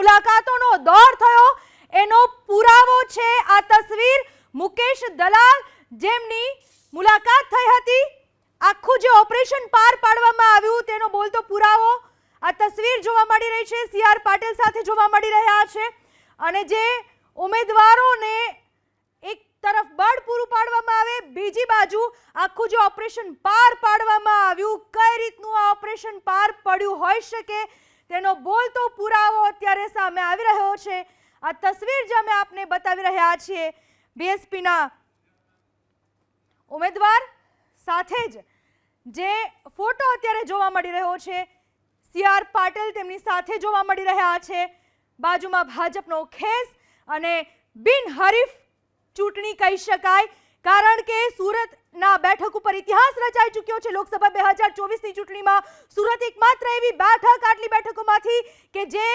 મુલાકાતોનો દોર થયો. એનો પુરાવો છે આ તસવીર મુકેશ દલાલ જેમની મુલાકાત થઈ હતી. આખું જે ઓપરેશન પાર પાડવામાં આવ્યું તેનો બોલતો પુરાવો આ તસવીર જોવા મળી રહી છે. સી આર પાટીલ સાથે જોવા મળી રહ્યા છે. અને જે ઉમેદવારોને એક તરફ બળ પૂરું પાડવામાં આવે, બીજી બાજુ આખું જે ઓપરેશન પાર પાડવામાં આવ્યું, કઈ રીતનું આ ઓપરેશન પાર પડ્યું, હોઈ શકે? તેનો બોલતો પુરાવો અત્યારે સામે આવી રહ્યો છે. આ તસવીર જે અમે આપને બતાવી રહ્યા છીએ બીએસપીના ઉમેદવાર સાથે જ જે ફોટો અત્યારે જોવા મળી રહ્યો છે સી આર પાટીલ તેમની સાથે જોવા મળી રહ્યા છે. બાજુમાં ભાજપનો ખેસ અને બિનહરીફ ચૂંટણી કહી શકાય. કારણ કે સુરતના બેઠક ઉપર ઇતિહાસ રચાઈ ચૂક્યો છે. લોકસભા બે હજાર ચોવીસની ચૂંટણીમાં સુરત એકમાત્ર એવી બેઠક આટલી બેઠકોમાંથી કે જે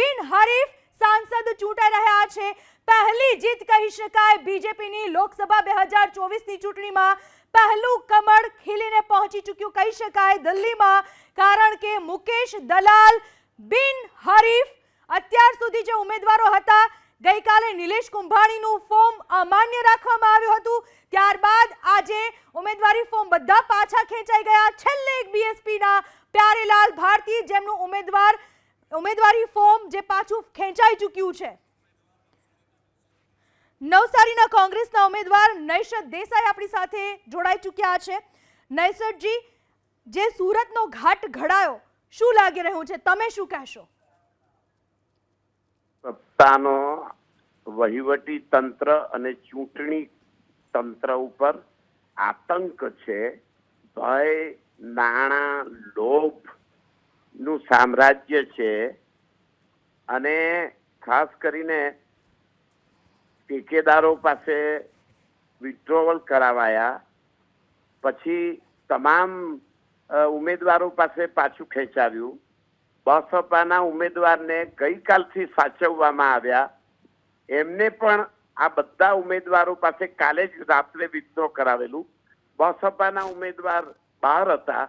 બિનહરીફ સાંસદ ચૂંટાઈ રહ્યા છે. પહેલી જીત કહી શકાય બીજેપીની લોકસભા બે હજાર ચોવીસની ચૂંટણીમાં પહેલું કમળ ખીલીને પહોંચી ચૂક્યું કહી શકાય દિલ્હીમાં, કારણ કે મુકેશ દલાલ બિનહરીફ અત્યાર સુધી જે ઉમેદવારો હતા ગઈકાલે નિલેશ કુંભાણીનું ફોર્મ અમાન્ય રાખવામાં આવ્યું હતું. ત્યારબાદ આજે ઉમેદવારી ફોર્મ બધા પાછા ખેંચાઈ ગયા. છેલ્લે એક બીએસપીના પ્યારેલાલ ભારતી જેમનું ઉમેદવાર, ઉમેદવારી ફોર્મ જે પાછું ખેંચાઈ ચૂક્યું છે. નવસારીના કોંગ્રેસના ઉમેદવાર નૈશદ દેસાઈ આપણી સાથે જોડાઈ ચૂક્યા છે. નૈશદજી જે સુરતનો ઘાટ ઘડાયો, શું લાગી રહ્યું છે? તમે શું કહેશો? સત્તાનો વહીવટી તંત્ર અને ચૂંટણી તંત્ર ઉપર આતંક છે, ભય, નાણાં, લોભનું સામ્રાજ્ય છે. અને ખાસ કરીને ટેકેદારો પાસે વિડ્રોવલ કરાવાયા, પછી તમામ ઉમેદવારો પાસે પાછું ખેંચાવ્યું. બસપાના ઉમેદવારને ગઈકાલથી સાચવવામાં આવ્યા. એમને પણ આ બધા ઉમેદવારો પાસે કાલે જ રાત્રે વિધ્રો કરાવેલું. બસપાના ઉમેદવાર બહાર હતા.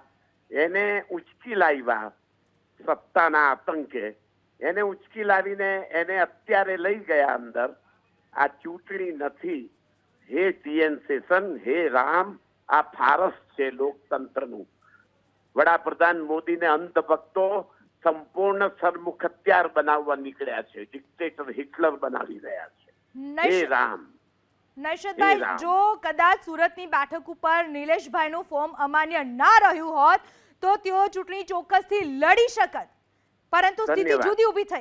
એને ઉચકી લાવ્યા સત્તાના આતંકે. એને ઉચકી લાવીને એને અત્યારે લઈ ગયા અંદર. આ ચૂંટણી નથી. હે ટીએન સેશન, હે રામ, આ ફારસ છે લોકતંત્રનું. વડાપ્રધાન મોદીને અંધભક્તો સંપૂર્ણ સરમુખ હત્યાર બનાવવા નીકળ્યા છે ડિક્ટેટર હિટલર બનાવી રહ્યા છે. એ રામ. નૈશદભાઈ જો કદાચ સુરતની બેઠક ઉપર નિલેશભાઈનું ફોર્મ અમાન્ય ના રહ્યું હોત તો તેઓ ચૂંટણી ચોક્કસથી લડી શકત. પરંતુ સ્થિતિ. જુદી ઊભી થઈ.